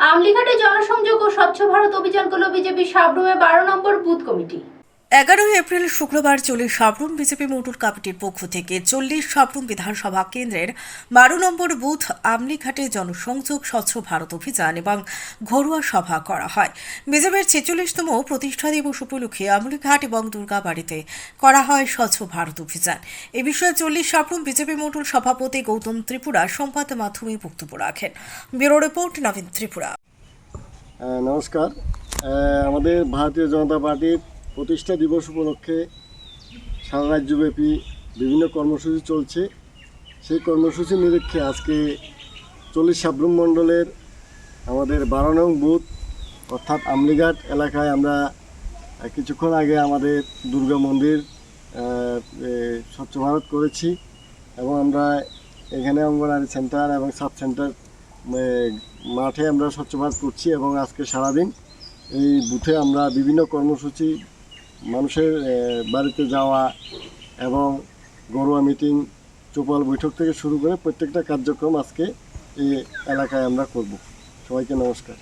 আমলিঘাটে জনসংযোগ ও স্বচ্ছ ভারত অভিযান করল বিজেপি সাবরুমে বারো নম্বর বুথ কমিটি। এগারোই এপ্রিল শুক্রবার চল্লিশ সাবরুম বিজেপি মৌটুর কমিটির পক্ষ থেকে চল্লিশ সাবরুম বিধানসভা কেন্দ্রের বারো নম্বর বুথ আমলিঘাটে জনসংযোগ স্বচ্ছ ভারত অভিযান এবং ঘরোয়া সভা করা হয়। বিজেপির ছেচল্লিশতম প্রতিষ্ঠা দিবস উপলক্ষে আমলিঘাট এবং দুর্গাবাড়িতে করা হয় স্বচ্ছ ভারত অভিযান। এ বিষয়ে চল্লিশ সাবরুম বিজেপি মৌটুর সভাপতি গৌতম ত্রিপুরা, সংবাদ মাধ্যমে বক্তব্য রাখেন। Bureau report, Nabin Tripura. নমস্কার। আমাদের ভারতীয় জনতা পার্টির প্রতিষ্ঠা দিবস উপলক্ষে সারা রাজ্যব্যাপী বিভিন্ন কর্মসূচি চলছে। সেই কর্মসূচি নিরীক্ষে আজকে চল্লিশ সাবরুম মণ্ডলের আমাদের বারো নং বুথ, অর্থাৎ আমলিঘাট এলাকায় আমরা কিছুক্ষণ আগে আমাদের দুর্গা মন্দির স্বচ্ছ ভারত করেছি এবং আমরা এখানে অঙ্গনারী সেন্টার এবং সাব সেন্টার মাঠে আমরা স্বচ্ছ ভারত করছি এবং আজকে সারাদিন এই বুথে আমরা বিভিন্ন কর্মসূচি মানুষের বাড়িতে যাওয়া এবং ঘরোয়া মিটিং, চোপাল বৈঠক থেকে শুরু করে প্রত্যেকটা কার্যক্রম আজকে এই এলাকায় আমরা করব। সবাইকে নমস্কার।